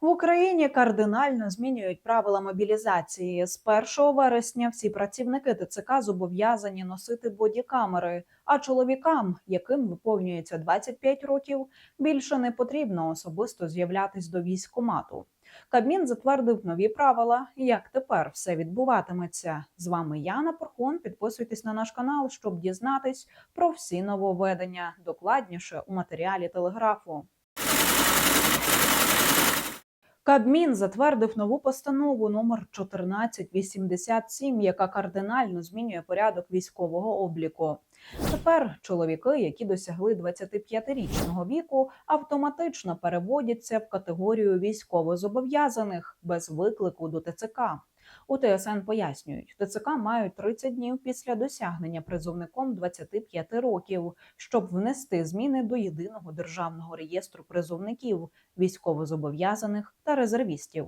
В Україні кардинально змінюють правила мобілізації. З 1 вересня всі працівники ТЦК зобов'язані носити бодікамери. А чоловікам, яким виповнюється 25 років, більше не потрібно особисто з'являтись до військкомату. Кабмін затвердив нові правила. Як тепер все відбуватиметься? З вами Яна Порхон. Підписуйтесь на наш канал, щоб дізнатись про всі нововведення. Докладніше у матеріалі телеграфу. Кабмін затвердив нову постанову номер 1487, яка кардинально змінює порядок військового обліку. Тепер чоловіки, які досягли 25-річного віку, автоматично переводяться в категорію військовозобов'язаних без виклику до ТЦК. У ТСН пояснюють, ТЦК мають 30 днів після досягнення призовником 25 років, щоб внести зміни до єдиного державного реєстру призовників, військовозобов'язаних та резервістів.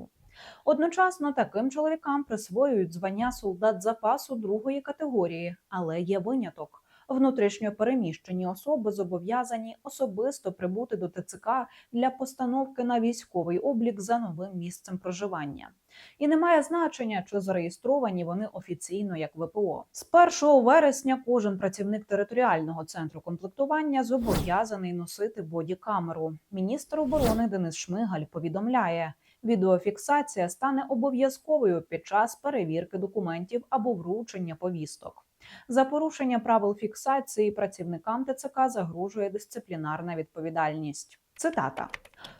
Одночасно таким чоловікам присвоюють звання солдат запасу другої категорії, але є виняток. Внутрішньо переміщені особи зобов'язані особисто прибути до ТЦК для постановки на військовий облік за новим місцем проживання. І немає значення, чи зареєстровані вони офіційно як ВПО. З 1 вересня кожен працівник територіального центру комплектування зобов'язаний носити бодікамеру. Міністр оборони Денис Шмигаль повідомляє. Відеофіксація стане обов'язковою під час перевірки документів або вручення повісток. За порушення правил фіксації працівникам ТЦК загрожує дисциплінарна відповідальність. Цитата: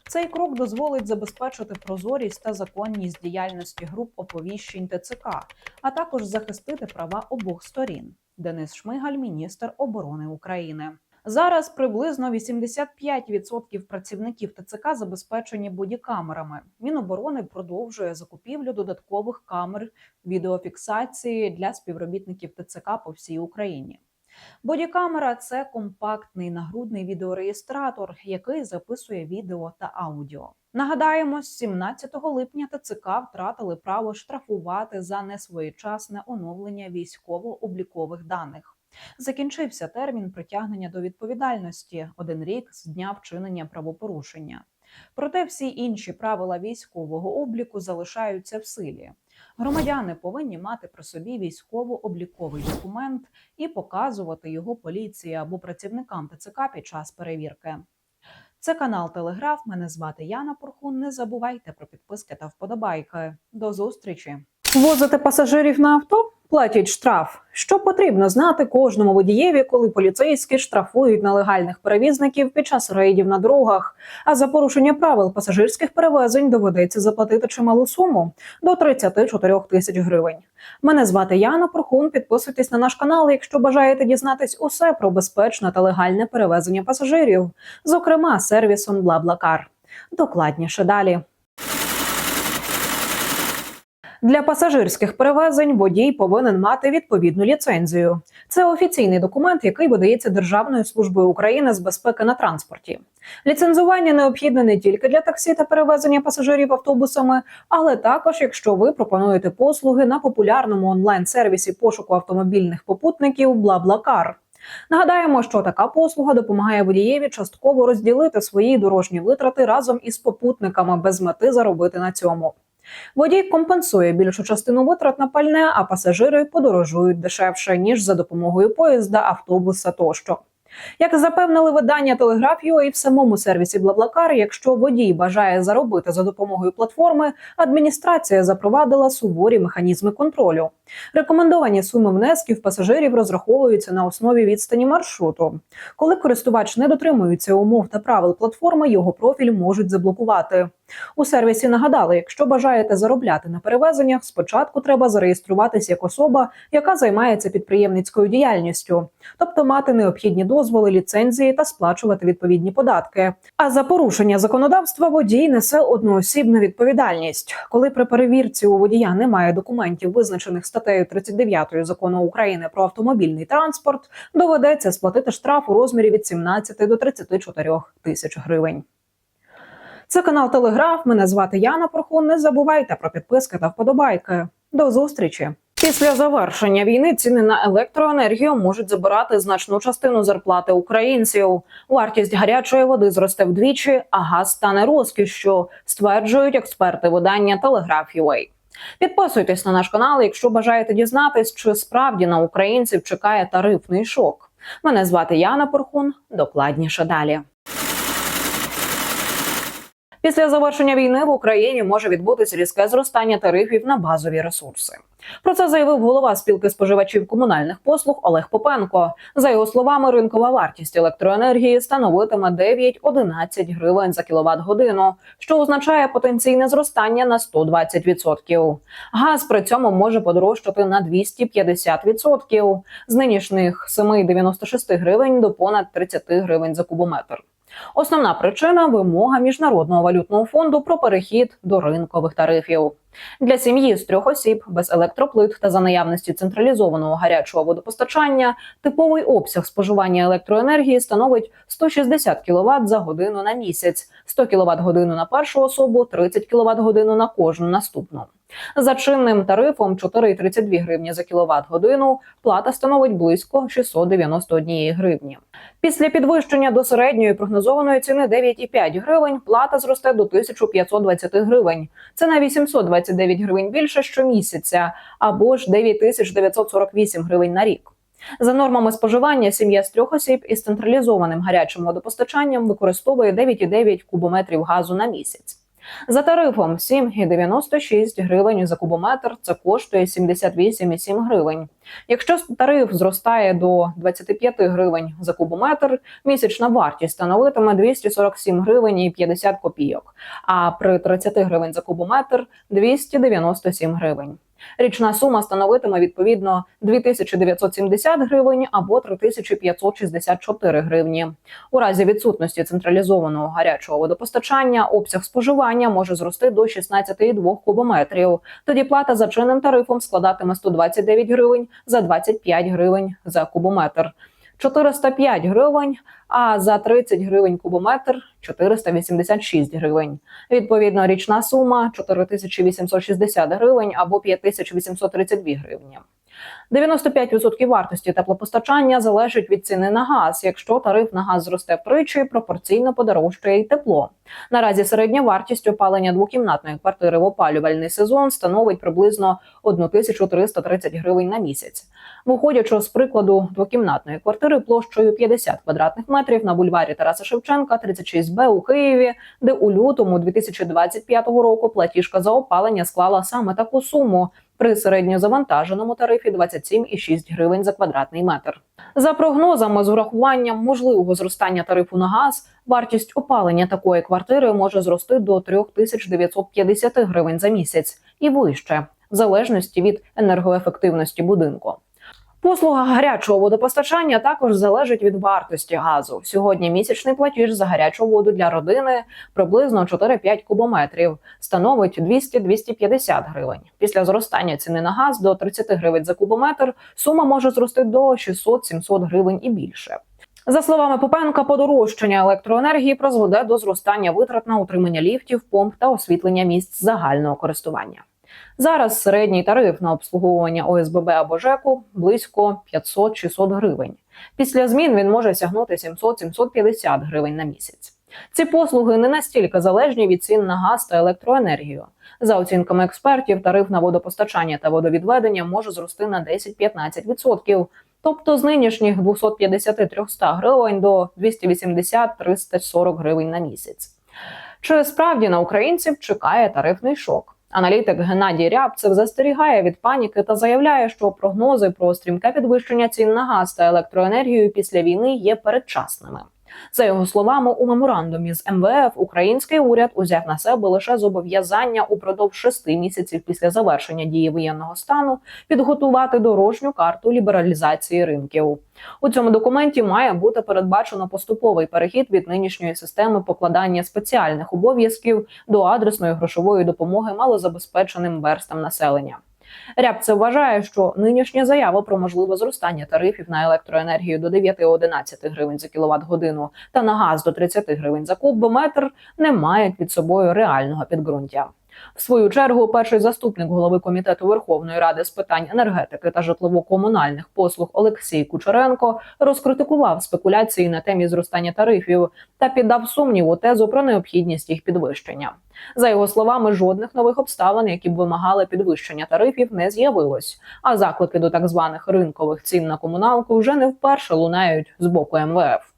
цей крок дозволить забезпечити прозорість та законність діяльності груп оповіщень ТЦК, а також захистити права обох сторін. Денис Шмигаль, міністр оборони України. Зараз приблизно 85% працівників ТЦК забезпечені бодікамерами. Міноборони продовжує закупівлю додаткових камер відеофіксації для співробітників ТЦК по всій Україні. Бодікамера це компактний нагрудний відеореєстратор, який записує відео та аудіо. Нагадаємо, з 17 липня ТЦК втратили право штрафувати за несвоєчасне оновлення військово-облікових даних. Закінчився термін притягнення до відповідальності один рік з дня вчинення правопорушення. Проте всі інші правила військового обліку залишаються в силі. Громадяни повинні мати при собі військово-обліковий документ і показувати його поліції або працівникам ТЦК під час перевірки. Це канал Телеграф. Мене звати Яна Порхун. Не забувайте про підписки та вподобайки. До зустрічі! Возити пасажирів на авто? Платять штраф. Що потрібно знати кожному водієві, коли поліцейські штрафують нелегальних перевізників під час рейдів на дорогах. А за порушення правил пасажирських перевезень доведеться заплатити чималу суму до 34 тисяч гривень. Мене звати Яна Прохун. Підписуйтесь на наш канал, якщо бажаєте дізнатись усе про безпечне та легальне перевезення пасажирів, зокрема сервісом Блаблакар. Докладніше далі. Для пасажирських перевезень водій повинен мати відповідну ліцензію. Це офіційний документ, який видається Державною службою України з безпеки на транспорті. Ліцензування необхідне не тільки для таксі та перевезення пасажирів автобусами, але також якщо ви пропонуєте послуги на популярному онлайн-сервісі пошуку автомобільних попутників BlaBlaCar. Нагадаємо, що така послуга допомагає водієві частково розділити свої дорожні витрати разом із попутниками без мети заробити на цьому. Водій компенсує більшу частину витрат на пальне, а пасажири подорожують дешевше ніж за допомогою поїзда, автобуса тощо. Як запевнили видання Телеграфію і в самому сервісі Блаблакар, якщо водій бажає заробити за допомогою платформи, адміністрація запровадила суворі механізми контролю. Рекомендовані суми внесків пасажирів розраховуються на основі відстані маршруту. Коли користувач не дотримується умов та правил платформи, його профіль можуть заблокувати. У сервісі нагадали, якщо бажаєте заробляти на перевезеннях, спочатку треба зареєструватися як особа, яка займається підприємницькою діяльністю, тобто мати необхідні дозволи, ліцензії та сплачувати відповідні податки. А за порушення законодавства водій несе одноосібну відповідальність. Коли при перевірці у водія немає документів, визначених статтею 39 закону України про автомобільний транспорт, доведеться сплатити штраф у розмірі від 17 до 34 тисяч гривень. Це канал Телеграф. Мене звати Яна Прохун. Не забувайте про підписки та вподобайки. До зустрічі! Після завершення війни ціни на електроенергію можуть забирати значну частину зарплати українців. Вартість гарячої води зросте вдвічі, а газ стане розкішшю, стверджують експерти видання Telegraph.ua. Підписуйтесь на наш канал, якщо бажаєте дізнатись, чи справді на українців чекає тарифний шок. Мене звати Яна Порхун. Докладніше далі. Після завершення війни в Україні може відбутися різке зростання тарифів на базові ресурси. Про це заявив голова спілки споживачів комунальних послуг Олег Попенко. За його словами, ринкова вартість електроенергії становитиме 9-11 гривень за кіловат годину, що означає потенційне зростання на 120%. Газ при цьому може подорожчати на 250% з нинішніх 7,96 гривень до понад 30 гривень за кубометр. Основна причина вимога міжнародного валютного фонду про перехід до ринкових тарифів. Для сім'ї з трьох осіб без електроплит та за наявності централізованого гарячого водопостачання типовий обсяг споживання електроенергії становить 160 кВт за годину на місяць, 100 кВт годину на першу особу, 30 кВт годину на кожну наступну. За чинним тарифом 4,32 гривні за кіловат годину плата становить близько 691 гривні. Після підвищення до середньої прогнозованої ціни 9,5 гривень плата зросте до 1520 гривень. Це на 829 гривень більше щомісяця або ж 9948 гривень на рік. За нормами споживання, сім'я з трьох осіб із централізованим гарячим водопостачанням використовує 9,9 кубометрів газу на місяць. За тарифом 7,96 гривень за кубометр це коштує 78,7 гривень. Якщо тариф зростає до 25 гривень за кубометр, місячна вартість становитиме 247 гривень і 50 копійок, а при 30 гривень за кубометр 297 гривень. Річна сума становитиме відповідно 2970 гривень або 3564 гривні. У разі відсутності централізованого гарячого водопостачання обсяг споживання може зрости до 16,2 кубометрів. Тоді плата за чинним тарифом складатиме 129 гривень за 25 гривень за кубометр. 405 гривень, а за 30 гривень кубометр 486 гривень. Відповідно, річна сума 4860 гривень або 5832 гривні. 95% вартості теплопостачання залежить від ціни на газ. Якщо тариф на газ зросте втричі, пропорційно подорожчає й тепло. Наразі середня вартість опалення двокімнатної квартири в опалювальний сезон становить приблизно 1330 гривень на місяць. Виходячи з прикладу двокімнатної квартири площею 50 квадратних метрів на бульварі Тараса Шевченка, 36Б у Києві, де у лютому 2025 року платіжка за опалення склала саме таку суму при середньозавантаженому тарифі 27,6 гривень за квадратний метр. За прогнозами, з урахуванням можливого зростання тарифу на газ, вартість опалення такої квартири може зрости до 3950 гривень за місяць і вище, в залежності від енергоефективності будинку. Послуга гарячого водопостачання також залежить від вартості газу. Сьогодні місячний платіж за гарячу воду для родини приблизно 4-5 кубометрів, становить 200-250 гривень. Після зростання ціни на газ до 30 гривень за кубометр сума може зрости до 600-700 гривень і більше. За словами Попенка, подорожчання електроенергії призведе до зростання витрат на утримання ліфтів, помп та освітлення місць загального користування. Зараз середній тариф на обслуговування ОСББ або ЖЕКу близько 500-600 гривень. Після змін він може сягнути 700-750 гривень на місяць. Ці послуги не настільки залежні від цін на газ та електроенергію. За оцінками експертів, тариф на водопостачання та водовідведення може зрости на 10-15%, тобто з нинішніх 250-300 гривень до 280-340 гривень на місяць. Чи справді на українців чекає тарифний шок? Аналітик Геннадій Рябцев застерігає від паніки та заявляє, що прогнози про стрімке підвищення цін на газ та електроенергію після війни є передчасними. За його словами, у меморандумі з МВФ український уряд узяв на себе лише зобов'язання упродовж шести місяців після завершення дії воєнного стану підготувати дорожню карту лібералізації ринків. У цьому документі має бути передбачено поступовий перехід від нинішньої системи покладання спеціальних обов'язків до адресної грошової допомоги малозабезпеченим верстам населення. Рябцев вважає, що нинішня заява про можливе зростання тарифів на електроенергію до 9-11 гривень за кіловат годину та на газ до 30 гривень за кубометр не мають під собою реального підґрунтя. В свою чергу, перший заступник голови комітету Верховної Ради з питань енергетики та житлово-комунальних послуг Олексій Кучеренко розкритикував спекуляції на темі зростання тарифів та піддав сумніву тезу про необхідність їх підвищення. За його словами, жодних нових обставин, які б вимагали підвищення тарифів, не з'явилось. А заклики до так званих ринкових цін на комуналку вже не вперше лунають з боку МВФ.